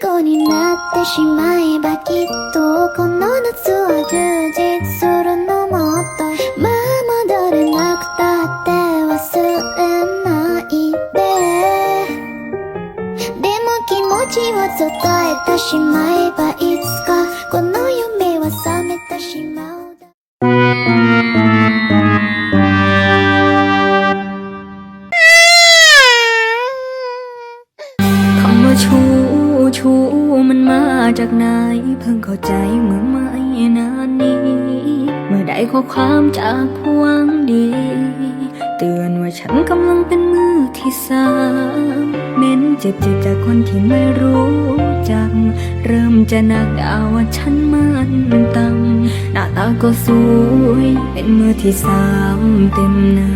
虜になってしまえばきっとこの夏は充実するのもっとまあ戻れなくたって忘れないででも気持ちを伝えてしまえばいつかこの夢は覚めてしまうだคำว่าชู้ ชู้มันมาจากไหน เพิ่งเข้าใจเมื่อไม่นานนี้ เมื่อได้ข้อความจากพวงดี เตือนว่าฉันกำลังเป็นมือที่สามเม้นเจ็บเจิตจากคนที่ไม่รู้จัก เริ่มจะหนักดาว่าฉันมันต่ำหน้าตาก็สวย เป็นมือที่สามเต็มหน้า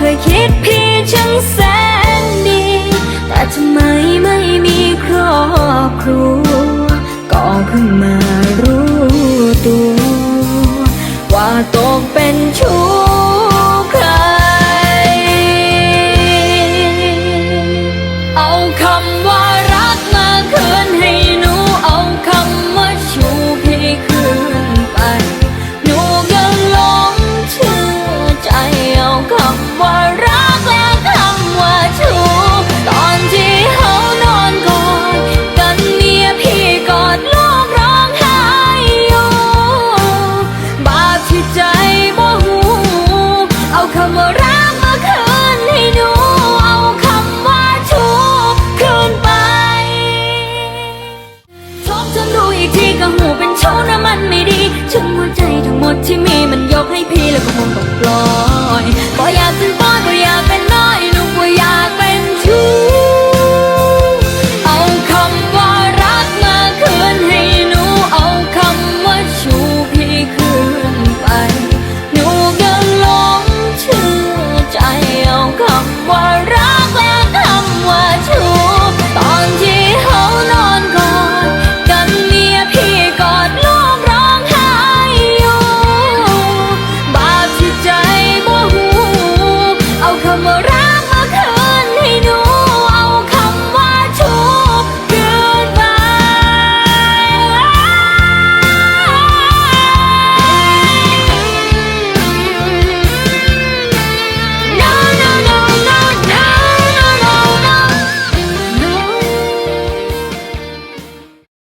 เคยคิดพี่ช่างแสนดี แต่ทำไมไม่มีครอบครัว ก็เพิ่งมารู้ตัว ว่าตกเป็นชู้ amor.